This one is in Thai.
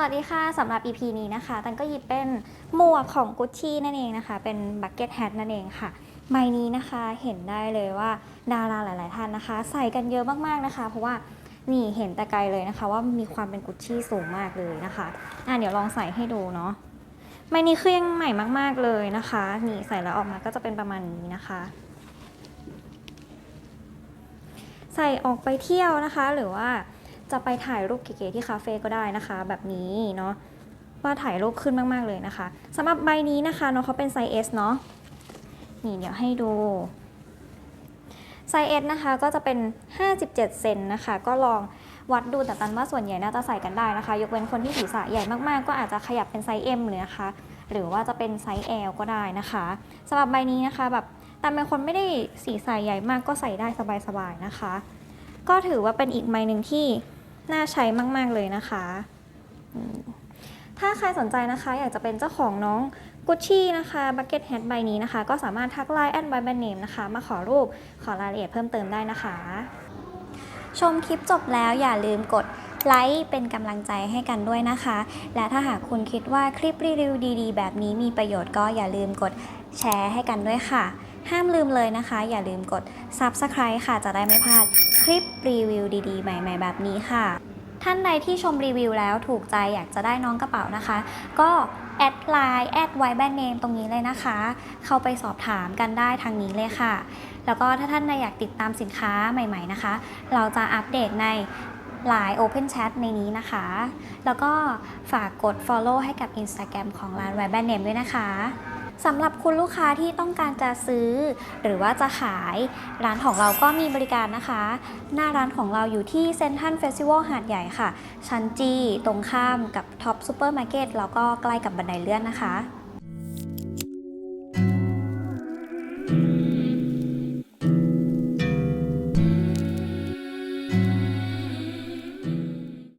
วัสดีค่ะสำหรับ EP นี้นะคะตันก็หยิบเป็นหมวกของกุชชี่นั่นเองนะคะ เป็นบักเก็ตแฮทนั่นเองค่ะ ใบนี้นะคะเห็นได้เลยว่าดาราหลาย ๆ ท่านนะคะ ใส่กันเยอะมาก ๆ นะคะ เพราะว่านี่เห็นแต่ไกลเลยนะคะ ว่ามีความเป็นกุชชี่สูงมากเลยนะคะอะเดี๋ยวลองใส่ให้ดูเนาะใบนี้คือยังใหม่มาก ๆ เลยนะคะ นี่ใส่แล้วออกมาก็จะเป็นประมาณนี้นะคะ ใส่ออกไปเที่ยวนะคะหรือว่า จะไปถ่ายรูปเก๋ๆที่คาเฟ่ก็ได้นะคะ แบบนี้เนาะว่าถ่ายรูปขึ้นมากๆเลยนะคะสำหรับใบนี้นะคะเนาะเขาเป็นไซส์ S เนาะนี่เดี๋ยวให้ดูไซส์ S นะคะก็จะเป็น 57 เซนนะคะ ก็ลองวัดดูแต่ตันว่าส่วนใหญ่น่าจะใส่กันได้นะคะ ยกเว้นคนที่ศีรษะใหญ่มากๆ ก็อาจจะขยับเป็นไซส์ M เลยนะคะหรือว่าจะเป็นไซส์ L ก็ได้นะคะสำหรับใบนี้นะคะแบบตันเป็นคนไม่ได้ศีรษะใหญ่มากก็ใส่ได้สบายๆนะคะ ก็ถือว่าเป็นอีกใบหนึ่งที่ น่าใช้มาก ๆ เลยนะคะ ถ้าใครสนใจนะคะ อยากจะเป็นเจ้าของน้องกุชชี่นะคะบักเก็ตแฮทใบนี้นะคะ ก็สามารถทักไลน์แอดไบแบนเนมนะคะ มาขอรูปขอรายละเอียดเพิ่มเติมได้นะคะ ชมคลิปจบแล้วอย่าลืมกดไลค์เป็นกำลังใจให้กันด้วยนะคะ และถ้าหากคุณคิดว่าคลิปรีวิวดีๆ แบบนี้มีประโยชน์ก็อย่าลืมกดแชร์ให้กันด้วยค่ะ ห้ามลืมเลยนะคะ อย่าลืมกด Subscribe ค่ะจะได้ไม่พลาด คลิปรีวิวดีๆ ใหม่ ๆ แบบนี้ค่ะ ท่านใดที่ชมรีวิวแล้วถูกใจอยากจะได้น้องกระเป๋านะคะ ก็แอดไลน์แอดไวแบนเนมตรงนี้เลยนะคะ เข้าไปสอบถามกันได้ทางนี้เลยค่ะ แล้วก็ถ้าท่านใดอยากติดตามสินค้าใหม่ๆนะคะ เราจะอัปเดตใน Line Open Chat ในนี้นะคะ แล้วก็ฝากกด Follow ให้กับ Instagram ของร้าน w e b a n Name ด้วยนะคะ สำหรับคุณลูกค้าที่ต้องการจะซื้อ หรือว่าจะขายร้านของเราก็มีบริการนะคะ หน้าร้านของเราอยู่ที่เซนทัลเฟสติวัลหาดใหญ่ค่ะ ชั้นจีตรงข้ามกับท็อปซูเปอร์มาร์เก็ตแล้วก็ใกล้กับบันไดเลื่อนนะคะ